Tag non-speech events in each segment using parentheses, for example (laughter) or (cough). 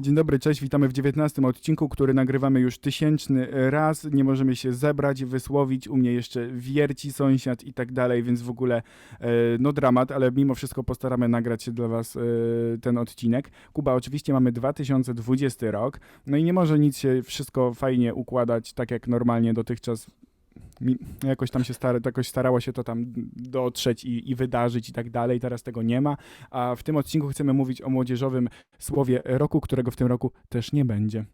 Dzień dobry, cześć, witamy w 19 odcinku, który nagrywamy już tysięczny raz. Nie możemy się zebrać, wysłowić, u mnie jeszcze wierci sąsiad i tak dalej, więc w ogóle e, no dramat, ale mimo wszystko postaramy nagrać się dla was e, ten odcinek. Kuba, oczywiście mamy 2020 rok, no i nie może nic się wszystko fajnie układać, tak jak normalnie dotychczas jakoś tam się stara, jakoś starało się to tam dotrzeć i, i wydarzyć i tak dalej. Teraz tego nie ma. A w tym odcinku chcemy mówić o młodzieżowym słowie roku, którego w tym roku też nie będzie.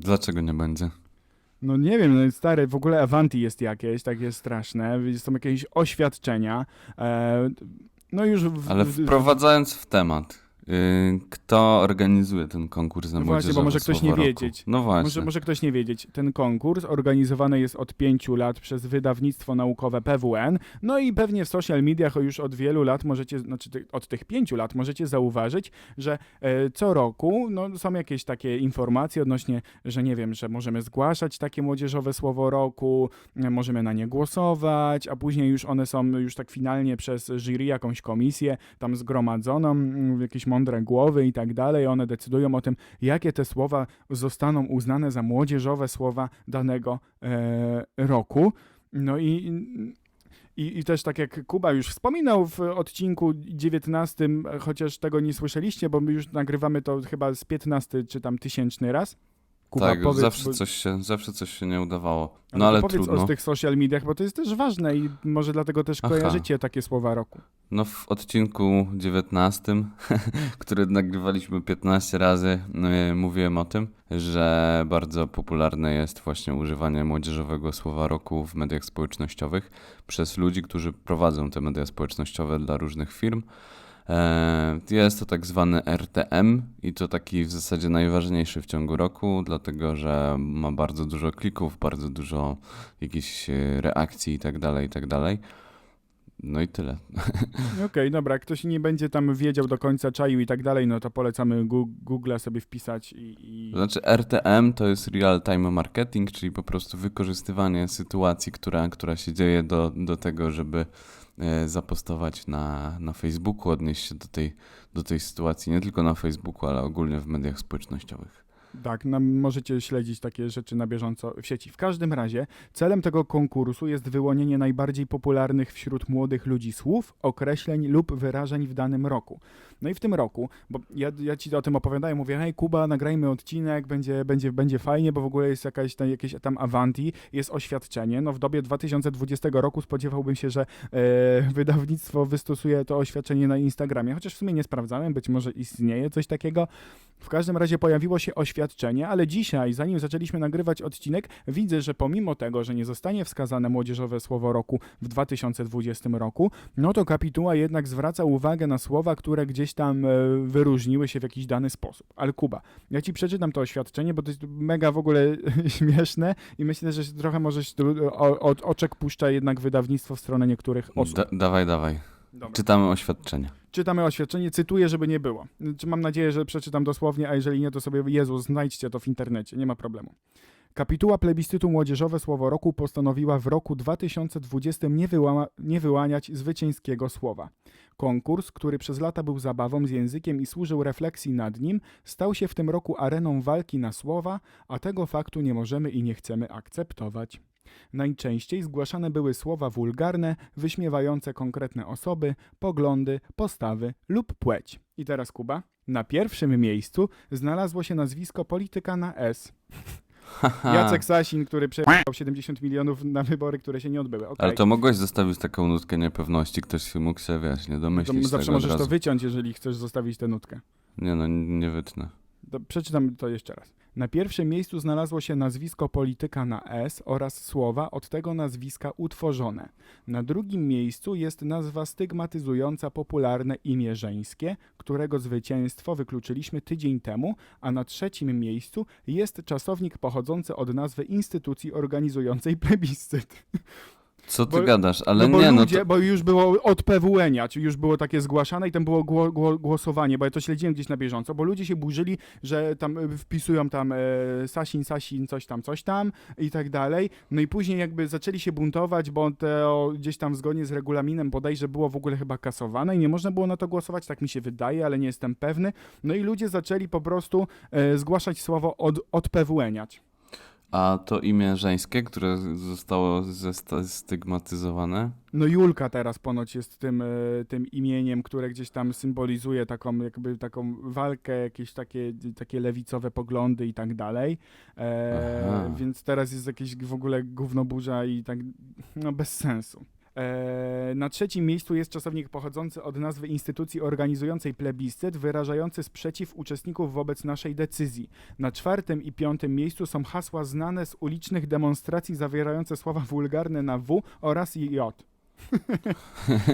Dlaczego nie będzie? No nie wiem, no stary, w ogóle Avanti jest jakieś, takie straszne, są jakieś oświadczenia. E, no już w, Ale wprowadzając w temat, kto organizuje ten konkurs na No właśnie, bo może ktoś nie roku? wiedzieć. No właśnie. Może, może ktoś nie wiedzieć, ten konkurs organizowany jest od pięciu lat przez wydawnictwo naukowe PWN, no i pewnie w social mediach już od wielu lat możecie, znaczy od tych pięciu lat możecie zauważyć, że e, co roku no, są jakieś takie informacje odnośnie, że nie wiem, że możemy zgłaszać takie młodzieżowe słowo roku, e, możemy na nie głosować, a później już one są już tak finalnie przez jury, jakąś komisję tam zgromadzoną, mm, jakieś mądre głowy i tak dalej, one decydują o tym, jakie te słowa zostaną uznane za młodzieżowe słowa danego e, roku. No i, i, i też tak jak Kuba już wspominał w odcinku 19, chociaż tego nie słyszeliście, bo my już nagrywamy to chyba z 15 czy tam tysięczny raz. Kuba, tak, powiedz, zawsze, bo- coś się, zawsze coś się nie udawało. No to ale powiedz trudno. o tych social mediach, bo to jest też ważne i może dlatego też Aha. kojarzycie takie słowa roku. No w odcinku 19, (laughs) który nagrywaliśmy 15 razy, yy, mówiłem o tym, że bardzo popularne jest właśnie używanie młodzieżowego słowa roku w mediach społecznościowych przez ludzi, którzy prowadzą te media społecznościowe dla różnych firm. E, Jest to tak zwany RTM i to taki w zasadzie najważniejszy w ciągu roku, dlatego że ma bardzo dużo klików, bardzo dużo jakichś e, reakcji i tak dalej, i tak dalej. No i tyle. (laughs) Okej, dobra, jak ktoś nie będzie tam wiedział do końca czaił i tak dalej, no to polecamy Google'a sobie wpisać i... i... Znaczy RTM to jest real time marketing, czyli po prostu wykorzystywanie sytuacji, która, która się dzieje do, do tego, żeby zapostować na, na Facebooku, odnieść się do tej, do tej sytuacji nie tylko na Facebooku, ale ogólnie w mediach społecznościowych. Tak, no, możecie śledzić takie rzeczy na bieżąco w sieci. W każdym razie celem tego konkursu jest wyłonienie najbardziej popularnych wśród młodych ludzi słów, określeń lub wyrażeń w danym roku. No i w tym roku, bo ja, ja ci o tym opowiadałem, mówię, hej Kuba, nagrajmy odcinek, będzie, będzie, będzie fajnie, bo w ogóle jest jakaś tam, jakieś tam Avanti, jest oświadczenie. No w dobie 2020 roku spodziewałbym się, że e, wydawnictwo wystosuje to oświadczenie na Instagramie, chociaż w sumie nie sprawdzałem, być może istnieje coś takiego. W każdym razie pojawiło się oświadczenie, ale dzisiaj, zanim zaczęliśmy nagrywać odcinek, widzę, że pomimo tego, że nie zostanie wskazane młodzieżowe słowo roku w 2020 roku, no to kapituła jednak zwraca uwagę na słowa, które gdzieś tam e, wyróżniły się w jakiś dany sposób. Ale Kuba, ja ci przeczytam to oświadczenie, bo to jest mega w ogóle (laughs) śmieszne i myślę, że trochę możesz tu o, o, oczek puszcza jednak wydawnictwo w stronę niektórych osób. Da, dawaj, dawaj. Dobra. Czytamy oświadczenie. Czytamy oświadczenie, cytuję, żeby nie było. Mam nadzieję, że przeczytam dosłownie, a jeżeli nie, to sobie Jezus, znajdźcie to w internecie, nie ma problemu. Kapituła plebiscytu Młodzieżowe Słowo Roku postanowiła w roku 2020 nie, wyłama, nie wyłaniać zwycięskiego słowa. Konkurs, który przez lata był zabawą z językiem i służył refleksji nad nim, stał się w tym roku areną walki na słowa, a tego faktu nie możemy i nie chcemy akceptować. Najczęściej zgłaszane były słowa wulgarne, wyśmiewające konkretne osoby, poglądy, postawy lub płeć. I teraz Kuba. Na pierwszym miejscu znalazło się nazwisko polityka na S. Jacek Sasin, który przejął 70 milionów na wybory, które się nie odbyły. Okej. Ale to mogłeś zostawić taką nutkę niepewności, ktoś się mógł się, wiesz, nie To domyślić zawsze tego od możesz to razu. wyciąć, jeżeli chcesz zostawić tę nutkę. Nie no, nie wytnę. To przeczytam to jeszcze raz. Na pierwszym miejscu znalazło się nazwisko polityka na S oraz słowa od tego nazwiska utworzone. Na drugim miejscu jest nazwa stygmatyzująca popularne imię żeńskie, którego zwycięstwo wykluczyliśmy tydzień temu, a na trzecim miejscu jest czasownik pochodzący od nazwy instytucji organizującej plebiscyt. (laughs) Co ty Bo- gadasz? Ale no bo nie, no ludzie, to... bo już było od PWN-ia, już było takie zgłaszane i tam było gło, gło, głosowanie, bo ja to śledziłem gdzieś na bieżąco, bo ludzie się burzyli, że tam y, wpisują tam e, Sasin, Sasin, coś tam, coś tam i tak dalej. No i później jakby zaczęli się buntować, bo to gdzieś tam zgodnie z regulaminem bodajże było w ogóle chyba kasowane i nie można było na to głosować, tak mi się wydaje, ale nie jestem pewny. No i ludzie zaczęli po prostu e, zgłaszać słowo od, odpewłeniać. A to imię żeńskie, które zostało zesta- stygmatyzowane? No Julka teraz ponoć jest tym, e, tym imieniem, które gdzieś tam symbolizuje taką jakby taką walkę, jakieś takie, takie lewicowe poglądy i tak dalej. E, więc teraz jest jakieś w ogóle gównoburza i tak, no bez sensu. E, Na trzecim miejscu jest czasownik pochodzący od nazwy instytucji organizującej plebiscyt, wyrażający sprzeciw uczestników wobec naszej decyzji. Na czwartym i piątym miejscu są hasła znane z ulicznych demonstracji zawierające słowa wulgarne na W oraz J.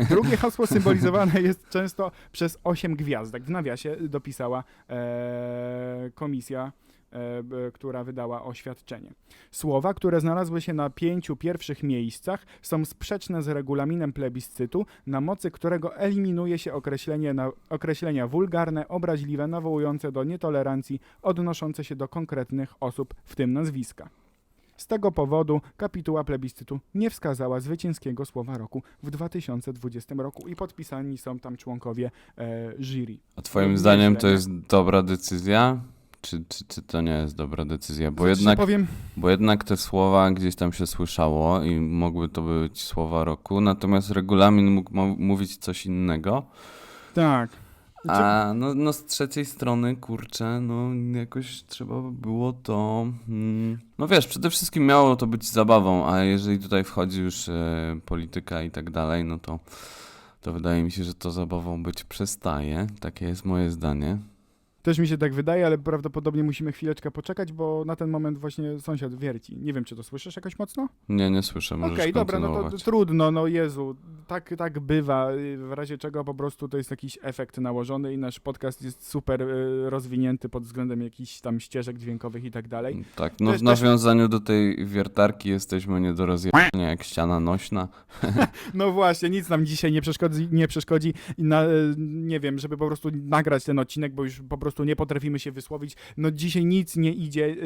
Drugie hasło symbolizowane jest często przez osiem gwiazdek. W nawiasie dopisała e, komisja, która wydała oświadczenie. Słowa, które znalazły się na pięciu pierwszych miejscach, są sprzeczne z regulaminem plebiscytu, na mocy którego eliminuje się określenie na, określenia wulgarne, obraźliwe, nawołujące do nietolerancji, odnoszące się do konkretnych osób, w tym nazwiska. Z tego powodu kapituła plebiscytu nie wskazała zwycięskiego słowa roku w 2020 roku i podpisani są tam członkowie e, jury. A twoim Nie zdaniem to jest dobra decyzja? Czy, czy, czy to nie jest dobra decyzja? Bo Znaczy, jednak, powiem, bo jednak te słowa gdzieś tam się słyszało i mogły to być słowa roku, natomiast regulamin mógł mówić coś innego. tak. Znaczy, A no, no z trzeciej strony, kurczę, no jakoś trzeba by było to. Mm, no wiesz, przede wszystkim miało to być zabawą, a jeżeli tutaj wchodzi już e, polityka i tak dalej, no to, to wydaje mi się, że to zabawą być przestaje. Takie jest moje zdanie. Też mi się tak wydaje, ale prawdopodobnie musimy chwileczkę poczekać, bo na ten moment właśnie sąsiad wierci. Nie wiem, czy to słyszysz jakoś mocno? Nie, nie słyszę, Okej, możesz dobra, no to kontynuować. trudno, no Jezu, tak, tak bywa, w razie czego po prostu to jest jakiś efekt nałożony i nasz podcast jest super y, rozwinięty pod względem jakichś tam ścieżek dźwiękowych i tak dalej. Tak, no Też- w nawiązaniu do tej wiertarki jesteśmy nie do rozjechania jak ściana nośna. (laughs) No właśnie, nic nam dzisiaj nie przeszkodzi, nie przeszkodzi i na, y, nie wiem, żeby po prostu nagrać ten odcinek, bo już po prostu nie potrafimy się wysłowić. No dzisiaj nic nie idzie y,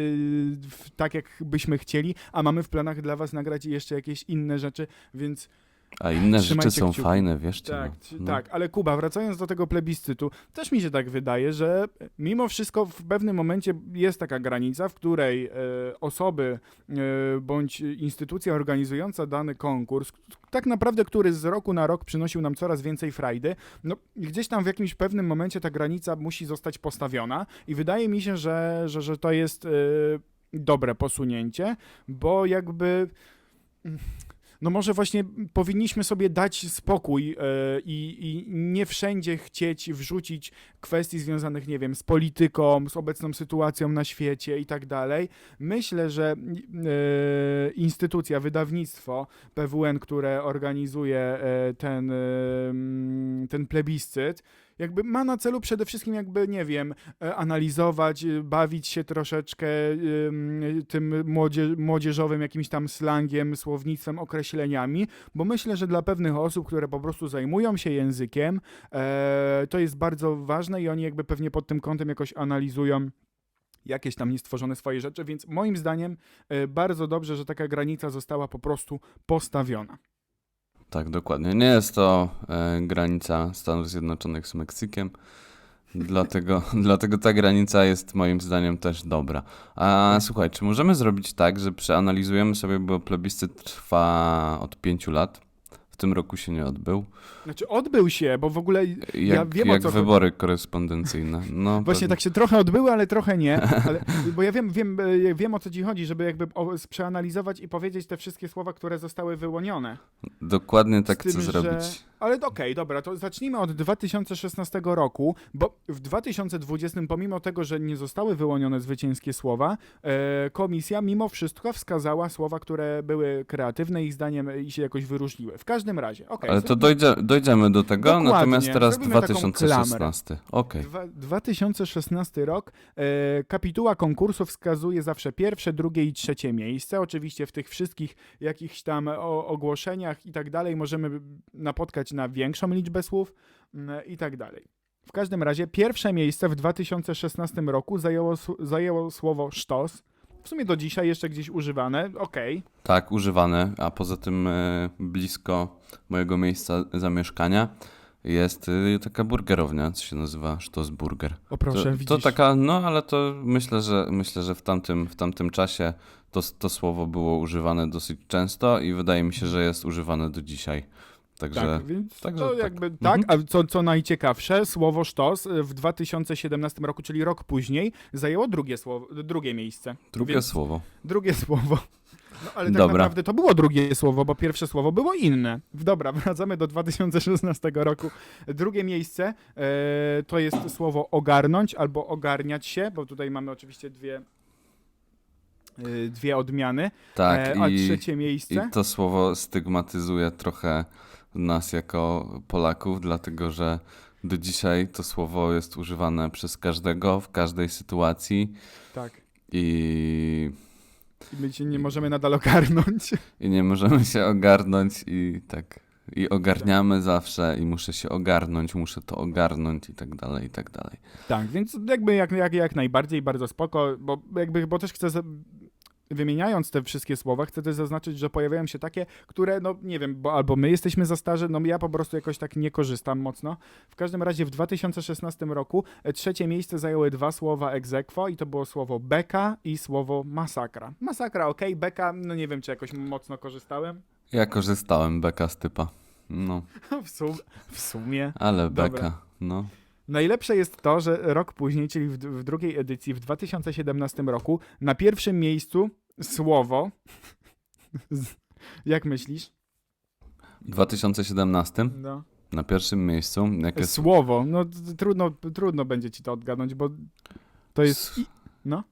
w, tak, jak byśmy chcieli, a mamy w planach dla was nagrać jeszcze jakieś inne rzeczy, więc A inne rzeczy Trzymajcie są kciuki. fajne, wierzcie. Tak, no. czy- No. tak, ale Kuba, wracając do tego plebiscytu, też mi się tak wydaje, że mimo wszystko w pewnym momencie jest taka granica, w której e, osoby e, bądź instytucja organizująca dany konkurs, tak naprawdę, który z roku na rok przynosił nam coraz więcej frajdy, no gdzieś tam w jakimś pewnym momencie ta granica musi zostać postawiona i wydaje mi się, że, że, że to jest e, dobre posunięcie, bo jakby no może właśnie powinniśmy sobie dać spokój e, i, i nie wszędzie chcieć wrzucić kwestii związanych, nie wiem, z polityką, z obecną sytuacją na świecie i tak dalej. Myślę, że e, instytucja, wydawnictwo PWN, które organizuje e, ten, ten plebiscyt, jakby ma na celu przede wszystkim jakby, nie wiem, e, analizować, e, bawić się troszeczkę ym, tym młodzie, młodzieżowym jakimś tam slangiem, słownictwem, określeniami, bo myślę, że dla pewnych osób, które po prostu zajmują się językiem, e, to jest bardzo ważne i oni jakby pewnie pod tym kątem jakoś analizują jakieś tam niestworzone swoje rzeczy, więc moim zdaniem bardzo dobrze, że taka granica została po prostu postawiona. Tak, dokładnie. Nie jest to e, granica Stanów Zjednoczonych z Meksykiem. Dlatego, (laughs) dlatego ta granica jest moim zdaniem też dobra. A słuchaj, czy możemy zrobić tak, że przeanalizujemy sobie, bo plebiscyt trwa od pięciu lat. W tym roku się nie odbył. Znaczy odbył się, bo w ogóle Jak, wiem, o jak co chodzi. wybory korespondencyjne. No, Właśnie pewnie. tak się trochę odbyły, ale trochę nie. (laughs) Ale, bo ja wiem, wiem, e, wiem o co ci chodzi, żeby jakby o, przeanalizować i powiedzieć te wszystkie słowa, które zostały wyłonione. Dokładnie tak tym, chcę że- zrobić. Ale okej, dobra, to zacznijmy od 2016 roku, bo w 2020, pomimo tego, że nie zostały wyłonione zwycięskie słowa, e, komisja mimo wszystko wskazała słowa, które były kreatywne ich zdaniem e, i się jakoś wyróżniły. W każdym każdym razie, okej. Ale to dojdzie, dojdziemy do tego, Dokładnie, natomiast teraz zrobimy taką 2016. Okej. Dwa- 2016 rok. E, kapituła konkursu wskazuje zawsze pierwsze, drugie i trzecie miejsce. Oczywiście w tych wszystkich jakichś tam o, ogłoszeniach i tak dalej możemy napotkać na większą liczbę słów mm, i tak dalej. W każdym razie pierwsze miejsce w 2016 roku zajęło, zajęło słowo sztos. W sumie do dzisiaj jeszcze gdzieś używane. Okej. Tak, używane, a poza tym e, blisko mojego miejsca zamieszkania jest e, taka burgerownia, co się nazywa Stossburger. O proszę, to, widzisz. to taka, no ale to myślę, że myślę, że w tamtym, w tamtym czasie to, to słowo było używane dosyć często i wydaje mi się, że jest używane do dzisiaj. Także Tak, więc także to tak. jakby Mhm. tak, a co, co najciekawsze, słowo sztos y, w 2017 roku, czyli rok później, zajęło drugie, słowo, drugie miejsce. drugie Więc- słowo. Drugie słowo. No ale tak Dobra. naprawdę to było drugie słowo, bo pierwsze słowo było inne. Dobra, (laughs) wracamy do 2016 roku. Drugie miejsce e, to jest słowo ogarnąć albo ogarniać się, bo tutaj mamy oczywiście dwie, e, dwie odmiany. Tak, e, a i, trzecie miejsce. i to słowo stygmatyzuje trochę nas jako Polaków, dlatego że do dzisiaj to słowo jest używane przez każdego w każdej sytuacji Tak. i, I my się nie możemy nadal ogarnąć. (laughs) i nie możemy się ogarnąć i tak. I ogarniamy zawsze i muszę się ogarnąć, muszę to ogarnąć i tak dalej, i tak dalej. Tak, więc jakby jak, jak, jak najbardziej, bardzo spoko, bo jakby, bo też chcę, wymieniając te wszystkie słowa, chcę też zaznaczyć, że pojawiają się takie, które, no nie wiem, bo albo my jesteśmy za starzy, no ja po prostu jakoś tak nie korzystam mocno. W każdym razie w 2016 roku e, trzecie miejsce zajęły dwa słowa aequo i to było słowo beka i słowo masakra. Masakra, okej, beka, no nie wiem, czy jakoś mocno korzystałem. Ja korzystałem beka z typa. No, (laughs) w, sum- w sumie. ale Dobra. beka, no. Najlepsze jest to, że rok później, czyli w, w drugiej edycji, w 2017 roku, na pierwszym miejscu słowo. (laughs) Jak myślisz? W 2017 No. na pierwszym miejscu, jakie Słowo. No trudno, trudno będzie ci to odgadnąć, bo to jest i, no,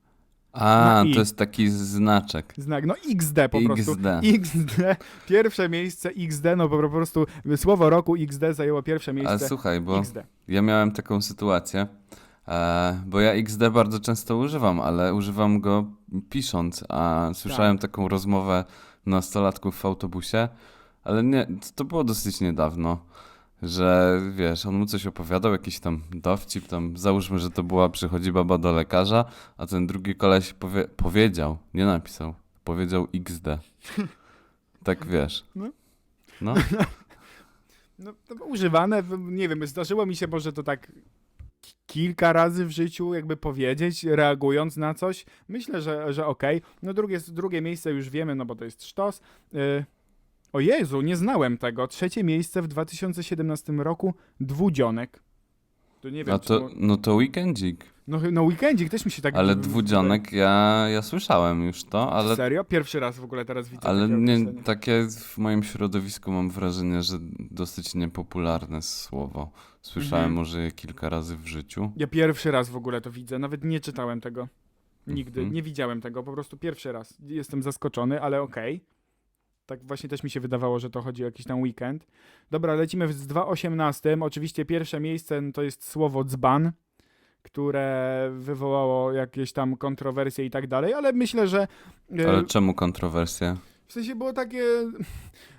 A, i. to jest taki znaczek. znak. No XD po prostu. XD. XD. Pierwsze miejsce XD, no po prostu słowo roku XD zajęło pierwsze A miejsce. słuchaj, bo XD. ja miałem taką sytuację, e, bo ja XD bardzo często używam, ale używam go pisząc, a słyszałem taką rozmowę nastolatków w autobusie, ale nie, to było dosyć niedawno, że wiesz, on mu coś opowiadał, jakiś tam dowcip, tam załóżmy, że to była, przychodzi baba do lekarza, a ten drugi koleś powie, powiedział, nie napisał, powiedział XD. Tak (laughs) wiesz. No. No. (laughs) No, używane, nie wiem, zdarzyło mi się może to tak ki- kilka razy w życiu jakby powiedzieć, reagując na coś. Myślę, że, że okej. No drugie, drugie miejsce już wiemy, no bo to jest sztos. Y, o Jezu, nie znałem tego. Trzecie miejsce w 2017 roku dwudzionek. To nie wiem, A czy to, mo- no to weekendzik. no, no weekendzik też mi się tak... Ale dwudzionek ja, ja słyszałem już to, ale, Serio? Pierwszy raz w ogóle teraz widzę ale takie nie, takie w moim środowisku mam wrażenie, że dosyć niepopularne słowo. Słyszałem Mhm. może je kilka razy w życiu. Ja pierwszy raz w ogóle to widzę, nawet nie czytałem tego. Nigdy, Mhm. nie widziałem tego, po prostu pierwszy raz. Jestem zaskoczony, ale okej. Tak właśnie też mi się wydawało, że to chodzi o jakiś tam weekend. Dobra, lecimy z 2.18. Oczywiście pierwsze miejsce no to jest słowo dzban, które wywołało jakieś tam kontrowersje i tak dalej, ale myślę, że e, Ale czemu kontrowersje? w sensie było takie.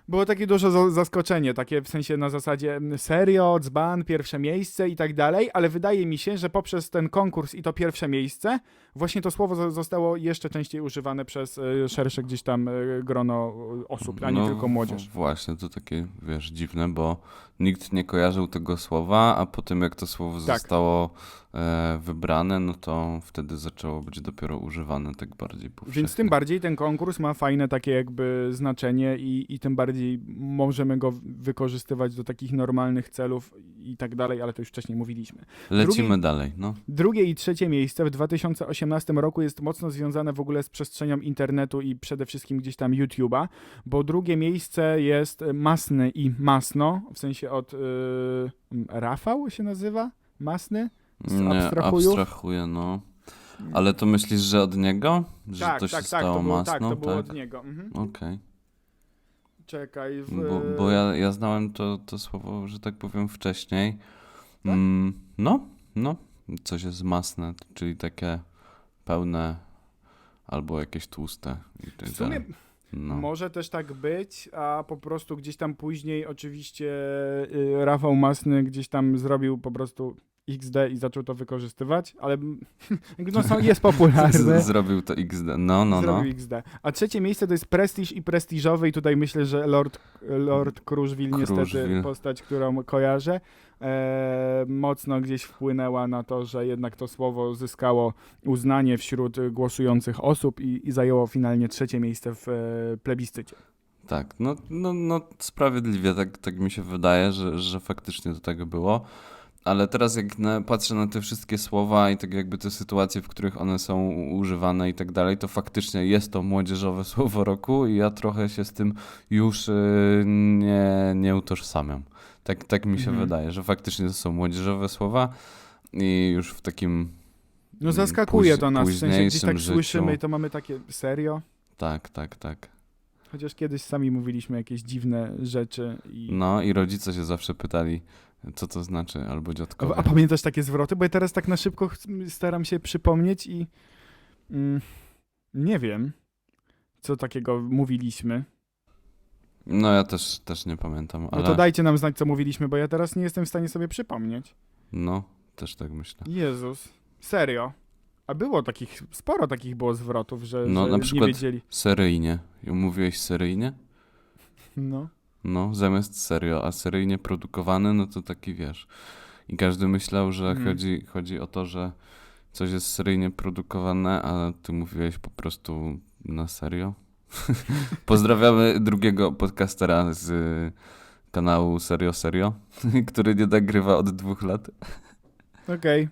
Było takie duże za- zaskoczenie, takie w sensie na zasadzie mm, serio, dzban, pierwsze miejsce i tak dalej, ale wydaje mi się, że poprzez ten konkurs i to pierwsze miejsce, właśnie to słowo zo- zostało jeszcze częściej używane przez e, szersze gdzieś tam e, grono e, osób, a nie No, tylko młodzież. Właśnie, to takie, wiesz, dziwne, bo nikt nie kojarzył tego słowa, a potem jak to słowo Tak. zostało e, wybrane, no to wtedy zaczęło być dopiero używane tak bardziej powszechnie. Więc tym bardziej ten konkurs ma fajne takie jakby znaczenie i, i tym bardziej możemy go wykorzystywać do takich normalnych celów i tak dalej, ale to już wcześniej mówiliśmy. Lecimy drugi- dalej, no. Drugie i trzecie miejsce w 2018 roku jest mocno związane w ogóle z przestrzenią internetu i przede wszystkim gdzieś tam YouTube'a, bo drugie miejsce jest Masny i Masno, w sensie od y, Rafał się nazywa? Masny? Z Nie, abstrahuję, no. Ale to myślisz, że od niego? Że tak, to się tak, tak, stało to było, masno? tak, to było od niego. Mhm. Okej. Czekaj, w... Bo, bo ja, ja znałem to, to słowo, że tak powiem, wcześniej. Tak? Mm, no, no. Coś jest masne, czyli takie pełne albo jakieś tłuste. I W sumie no. może też tak być, a po prostu gdzieś tam później oczywiście y, Rafał Masny gdzieś tam zrobił po prostu XD i zaczął to wykorzystywać, ale (laughs) no, są, jest popularne. Z, zrobił to XD. No, no, no. Zrobił XD. A trzecie miejsce to jest prestiż i prestiżowy i tutaj myślę, że Lord, Lord Kruszwil niestety postać, którą kojarzę, e, mocno gdzieś wpłynęła na to, że jednak to słowo zyskało uznanie wśród głosujących osób i, i zajęło finalnie trzecie miejsce w e, plebiscycie. Tak, no, no, no sprawiedliwie, tak, tak mi się wydaje, że, że faktycznie do tego było. Ale teraz jak na, patrzę na te wszystkie słowa i tak jakby te sytuacje, w których one są używane i tak dalej, to faktycznie jest to młodzieżowe (laughs) słowo roku i ja trochę się z tym już y, nie, nie utożsamiam. Tak, tak mi się Mhm. wydaje, że faktycznie to są młodzieżowe słowa i już w takim... No zaskakuje Póź- to nas, w sensie gdzieś tak późniejszym słyszymy życiu. i to mamy takie serio. Tak, tak, tak. Chociaż kiedyś sami mówiliśmy jakieś dziwne rzeczy i... No i rodzice się zawsze pytali, co to znaczy, albo A, dziadkowie. a pamiętasz takie zwroty? Bo ja teraz tak na szybko staram się przypomnieć i mm, nie wiem, co takiego mówiliśmy. No ja też, też nie pamiętam, No ale to dajcie nam znać, co mówiliśmy, bo ja teraz nie jestem w stanie sobie przypomnieć. no, też tak myślę. Jezus, serio. A było takich, sporo takich było zwrotów, że, No, że na nie przykład- wiedzieli. Seryjnie. Mówiłeś seryjnie? No. No, zamiast serio, a seryjnie produkowany, no to taki wiesz. I każdy myślał, że Mhm. chodzi, chodzi o to, że coś jest seryjnie produkowane, a ty mówiłeś po prostu na serio. (laughs) Pozdrawiamy drugiego podcastera z y, kanału Serio Serio, (laughs) który nie nagrywa od dwóch lat. Okej.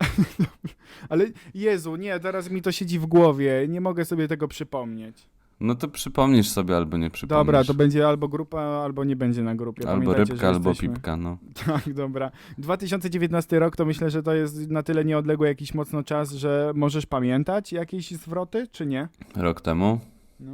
(laughs) Ale Jezu, nie, teraz mi to siedzi w głowie. Nie mogę sobie tego przypomnieć. No to przypomnisz sobie albo nie przypomnisz. Dobra, to będzie albo grupa, albo nie będzie na grupie. Albo Pamiętajcie, rybka, albo jesteśmy- pipka, no. (laughs) Tak, dobra. 2019 rok to myślę, że to jest na tyle nieodległy jakiś mocno czas, że możesz pamiętać jakieś zwroty, czy nie? Rok temu. No,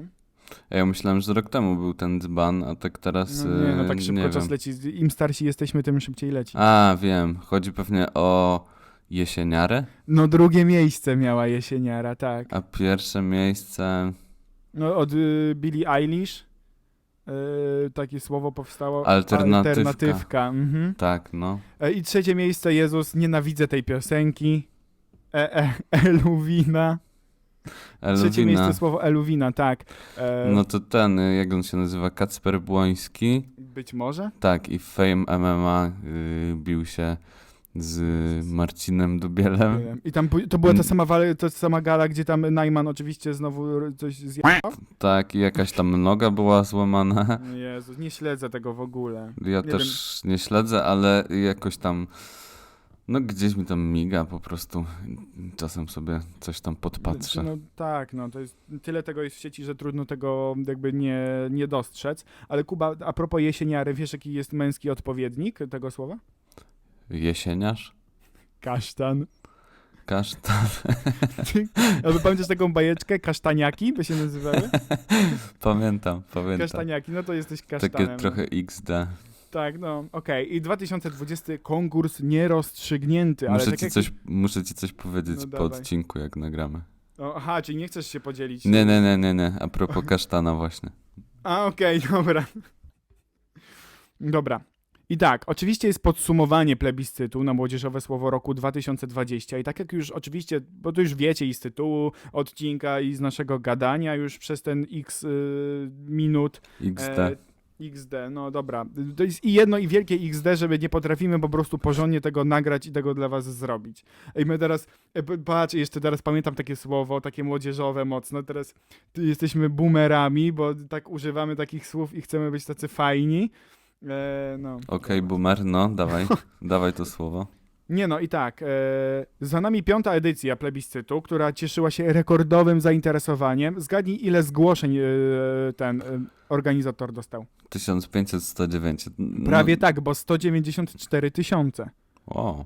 Ja myślałem, że rok temu był ten dzban, a tak teraz. no nie, no tak e, szybko nie czas wiem. leci. Im starsi jesteśmy, tym szybciej leci. A, wiem. Chodzi pewnie o jesieniarę, No drugie miejsce miała jesieniara, tak. a pierwsze miejsce. No od y, Billie Eilish y, takie słowo powstało. Alternatywka. Alternatywka. Mhm. Tak, no. E, I trzecie miejsce, Jezus, nienawidzę tej piosenki. E, e, Eluwina. Trzecie miejsce słowo Eluwina, tak. E, No to ten, y, jak on się nazywa? Kacper Błoński. Być może? Tak, i w Fame MMA y, bił się z Marcinem Dubielem. Wiem. I tam to była ta Mm. sama, wale, ta sama gala, gdzie tam Najman oczywiście znowu coś zjadł. Tak, i jakaś tam noga była złamana. Jezus, nie śledzę tego w ogóle. Ja Nie też nie śledzę, ale jakoś tam. No gdzieś mi tam miga po prostu. Czasem sobie coś tam podpatrzę. No tak, no to jest, tyle tego jest w sieci, że trudno tego jakby nie, nie dostrzec. Ale Kuba, a propos jesieniary, wiesz jaki jest męski odpowiednik tego słowa? Jesieniarz? Kasztan. Kasztan? (laughs) Albo pamiętasz taką bajeczkę? Kasztaniaki by się nazywały? (laughs) Pamiętam, pamiętam. Kasztaniaki, no to jesteś kasztanem. Takie trochę XD. Tak, no, okej. I 2020 konkurs nierozstrzygnięty, Muszę, tak ci jak... coś, muszę ci coś powiedzieć No po dawaj. odcinku, jak nagramy. O, aha, czyli nie chcesz się podzielić? Nie, nie, nie, nie, nie. A propos (laughs) kasztana właśnie. A, okej, dobra. Dobra. I tak, oczywiście jest podsumowanie plebiscytu na Młodzieżowe Słowo Roku 2020 i tak jak już oczywiście, bo to już wiecie i z tytułu odcinka i z naszego gadania już przez ten x y, minut. XD. E, XD, no dobra. To jest i jedno i wielkie XD, żeby nie potrafimy po prostu porządnie tego nagrać i tego dla was zrobić. I my teraz, e, patrz, jeszcze teraz pamiętam takie słowo, takie młodzieżowe mocno, teraz jesteśmy boomerami, bo tak używamy takich słów i chcemy być tacy fajni. E, no. Okej, boomer, no, dawaj. (laughs) dawaj to słowo. Nie no i tak, e, za nami piąta edycja plebiscytu, która cieszyła się rekordowym zainteresowaniem. Zgadnij ile zgłoszeń e, ten e, organizator dostał. 1509. No, Prawie tak, bo 194 tysiące. O,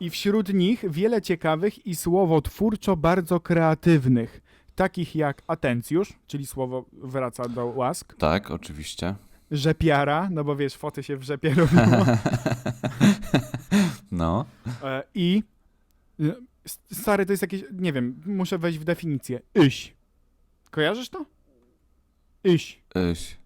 I wśród nich wiele ciekawych i słowotwórczo bardzo kreatywnych. takich jak atencjusz, czyli słowo wraca do łask, Tak, oczywiście. Rzepiara, no bo wiesz, foty się w rzepie (laughs) robiło, (laughs) No. e, i e, stary, to jest jakieś, nie wiem, muszę wejść w definicję, iś. Kojarzysz to? Iś. Iś.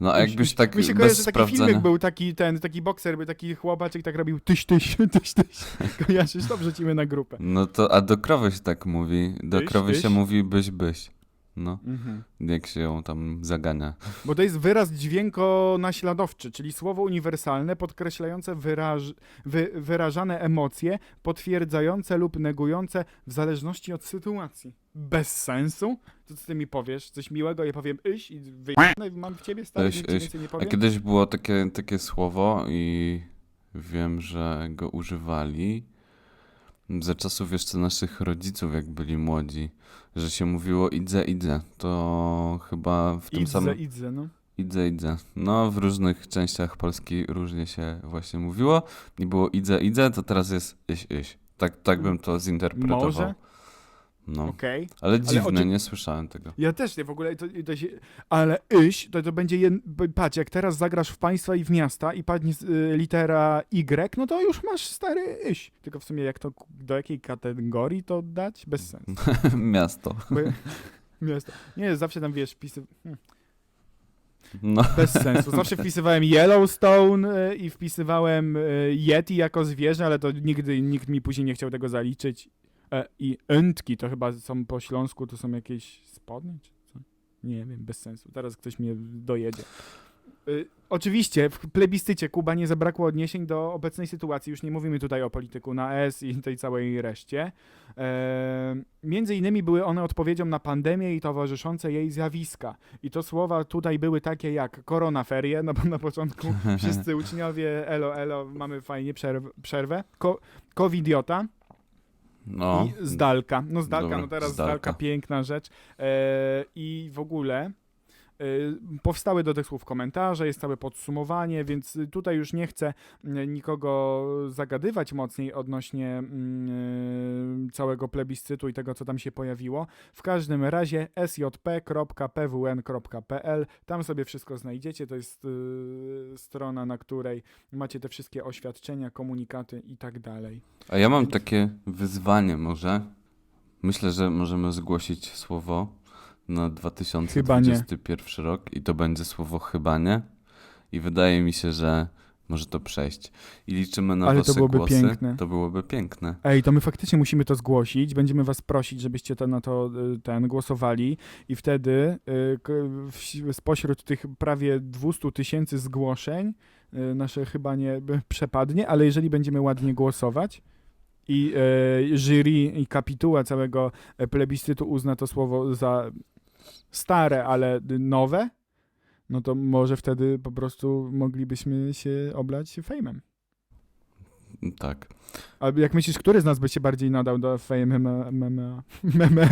No, a jakbyś tak Mi się kojarzy, bez że taki filmik był taki, ten, taki bokser, był taki chłopaczek, tak robił tyś, tyś, (laughs) tyś, tyś. Kojarzysz to? Wrzucimy na grupę. No to, a do krowy się tak mówi. Do Tyś, krowy się mówi byś, byś. No, Mhm. jak się ją tam zagania. Bo to jest wyraz dźwięko-naśladowczy, czyli słowo uniwersalne podkreślające wyraż, wy, wyrażane emocje, potwierdzające lub negujące w zależności od sytuacji. Bez sensu? To co ty mi powiesz? Coś miłego? Ja powiem iś i wyjdę mam w ciebie stary, Iś, nic nie A powiem? kiedyś było takie, takie słowo i wiem, że go używali za czasów jeszcze naszych rodziców, jak byli młodzi, że się mówiło idze, idze. To chyba w tym Idze, samym... idze, no. Idze, idze. No, w różnych częściach Polski różnie się właśnie mówiło. I było idze, idze, to teraz jest iś, iś. Tak, tak bym to zinterpretował. Może? No, Okej. ale dziwne, nie słyszałem tego. Ja też nie, w ogóle to, to się, ale iś, to, to będzie, jed, b- patrz, jak teraz zagrasz w państwa i w miasta i padnie y, litera Y, no to już masz stary iś. Tylko w sumie jak to, do jakiej kategorii to dać? Bez sensu. (laughs) Miasto. Bo, (laughs) miasto. Nie, zawsze tam wiesz, wpisy, hmm, No, bez sensu. Zawsze (laughs) wpisywałem Yellowstone y, i wpisywałem y, Yeti jako zwierzę, ale to nigdy nikt mi później nie chciał tego zaliczyć. E, I entki to chyba są po śląsku, to są jakieś spodnie czy co? Nie wiem, bez sensu. Teraz ktoś mnie dojedzie. Y, oczywiście w plebiscycie Kuba nie zabrakło odniesień do obecnej sytuacji. Już nie mówimy tutaj o polityku na S i tej całej reszcie. E, między innymi były one odpowiedzią na pandemię i towarzyszące jej zjawiska. I to słowa tutaj były takie jak koronaferie, no bo na początku (laughs) wszyscy uczniowie elo elo, mamy fajnie przerw przerwę. Ko covidiota no. i zdalka. No zdalka, Dobra, no teraz zdalka. zdalka, piękna rzecz. E, I w ogóle powstały do tych słów komentarze, jest całe podsumowanie, więc tutaj już nie chcę mm, nikogo zagadywać mocniej odnośnie mm, całego plebiscytu i tego, co tam się pojawiło. W każdym razie sjp.pwn.pl, tam sobie wszystko znajdziecie, to jest y, strona, na której macie te wszystkie oświadczenia, komunikaty i tak dalej. A ja mam takie wyzwanie może. Myślę, że możemy zgłosić słowo na 2021 rok i to będzie słowo chyba nie. I wydaje mi się, że może to przejść. I liczymy na Ale to wasze byłoby głosy. piękne. To byłoby piękne. Ej, to my faktycznie musimy to zgłosić. Będziemy was prosić, żebyście to na to y, ten głosowali i wtedy y, spośród tych prawie 200 tysięcy zgłoszeń y, nasze chyba nie przepadnie, ale jeżeli będziemy ładnie głosować i y, jury i kapituła całego e, plebiscytu uzna to słowo za stare, ale nowe, no to może wtedy po prostu moglibyśmy się oblać fejmem. Tak. A jak myślisz, który z nas by się bardziej nadał do Fame MMA?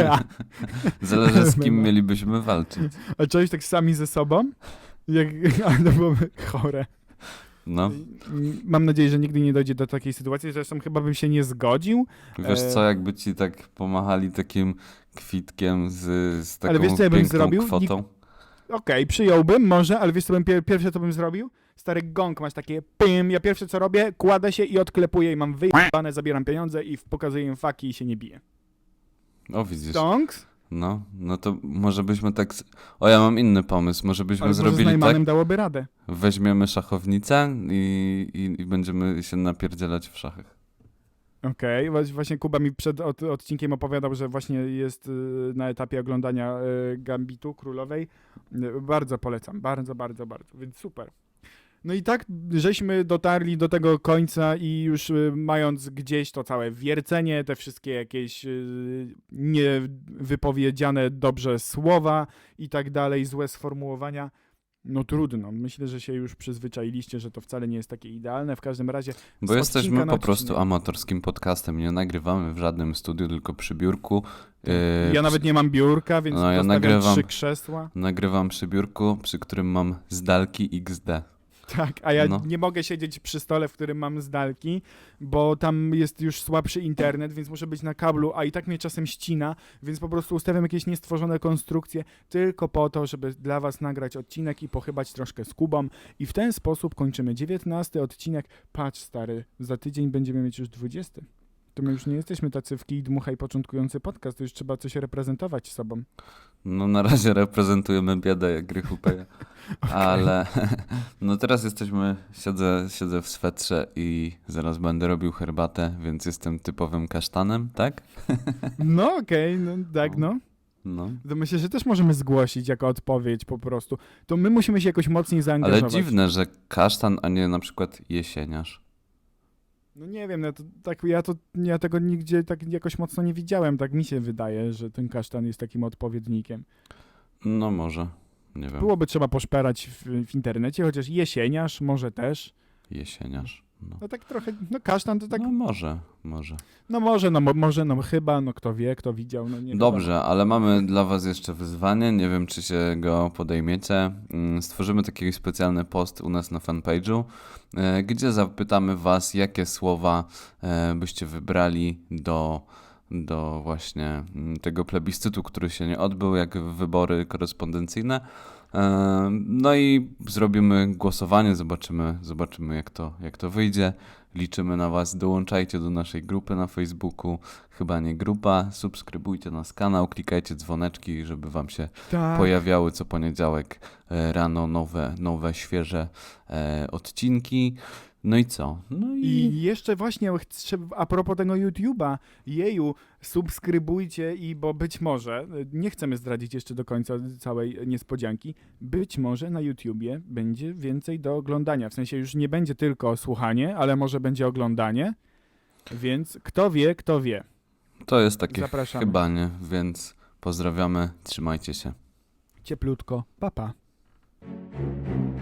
(laughs) Zależy z (laughs) kim mielibyśmy walczyć. A czegoś tak sami ze sobą? Jak, (laughs) ale byłoby chore. No. Mam nadzieję, że nigdy nie dojdzie do takiej sytuacji. Zresztą chyba bym się nie zgodził. Wiesz E, co, jakby ci tak pomachali takim kwitkiem z, z taką Ale wiesz, co ja bym zrobił? kwotą? Okej, przyjąłbym może, ale wiesz co bym pier pierwsze co bym zrobił? Stary gong, masz takie pym, ja pierwsze co robię, kładę się i odklepuję i mam wyjebane, zabieram pieniądze i pokazuję im faki i się nie biję. O, widzisz. Stonks? No, no to może byśmy tak... O, ja mam inny pomysł. Może byśmy Ale może z zrobili tak, dałoby radę. weźmiemy szachownicę i, i, i będziemy się napierdzielać w szachy. Okej, okay. właśnie Kuba mi przed od, odcinkiem opowiadał, że właśnie jest y, na etapie oglądania y, Gambitu Królowej. Y, bardzo polecam, bardzo, bardzo, bardzo, więc super. No i tak żeśmy dotarli do tego końca i już y, mając gdzieś to całe wiercenie, te wszystkie jakieś y, niewypowiedziane dobrze słowa i tak dalej, złe sformułowania, no trudno. Myślę, że się już przyzwyczailiście, że to wcale nie jest takie idealne. W każdym razie Bo jesteśmy po prostu amatorskim podcastem. Nie nagrywamy w żadnym studiu, tylko przy biurku. Yy, Ja nawet nie mam biurka, więc No, ja nagrywam. trzy krzesła. Nagrywam przy biurku, przy którym mam zdalki XD. Tak, a ja No. nie mogę siedzieć przy stole, w którym mam zdalki, bo tam jest już słabszy internet, więc muszę być na kablu, a i tak mnie czasem ścina, więc po prostu ustawiam jakieś niestworzone konstrukcje tylko po to, żeby dla was nagrać odcinek i pochybać troszkę z Kubą. I w ten sposób kończymy 19 odcinek. Patrz stary, za tydzień będziemy mieć już 20. To my już nie jesteśmy tacy w kij dmuchaj początkujący podcast, to już trzeba coś reprezentować sobą. No na razie reprezentujemy biedę jak Grychu Peja. (laughs) Ale (laughs) no teraz jesteśmy, siedzę, siedzę w swetrze i zaraz będę robił herbatę, więc jestem typowym kasztanem, tak? (laughs) No okej, no tak no. No. To myślę, że też możemy zgłosić jako odpowiedź po prostu. To my musimy się jakoś mocniej Ale zaangażować. dziwne, że kasztan, a nie na przykład jesieniarz. No nie wiem, no to, tak, ja, to, ja tego nigdzie tak jakoś mocno nie widziałem. Tak mi się wydaje, że ten kasztan jest takim odpowiednikiem. No może, nie wiem, Byłoby trzeba poszperać w, w internecie, chociaż jesieniarz może też. jesieniarz. No. No tak trochę, no kasztan to tak, no może, może. no może, no mo, może, no chyba, no kto wie, kto widział, no nie Dobrze, ale mamy dla Was jeszcze wyzwanie. Nie wiem, czy się go podejmiecie. Mm, Stworzymy taki specjalny post u nas na fanpage'u, e, gdzie zapytamy Was, jakie słowa e, byście wybrali do, do właśnie mm, tego plebiscytu, który się nie odbył, jak wybory korespondencyjne. No i zrobimy głosowanie, zobaczymy, zobaczymy jak, to, jak to wyjdzie. Liczymy na Was. Dołączajcie do naszej grupy na Facebooku. Chyba nie grupa. Subskrybujcie nasz kanał, klikajcie dzwoneczki, żeby Wam się Tak. pojawiały co poniedziałek e, rano nowe, nowe świeże e, odcinki. No i co? No i, I jeszcze właśnie a propos tego YouTube'a, jeju, subskrybujcie i bo być może, nie chcemy zdradzić jeszcze do końca całej niespodzianki, być może na YouTubie będzie więcej do oglądania. W sensie już nie będzie tylko słuchanie, ale może będzie oglądanie. Więc kto wie, kto wie. to jest takie Zapraszamy. chyba nie, więc pozdrawiamy, trzymajcie się. Cieplutko. Papa. Pa.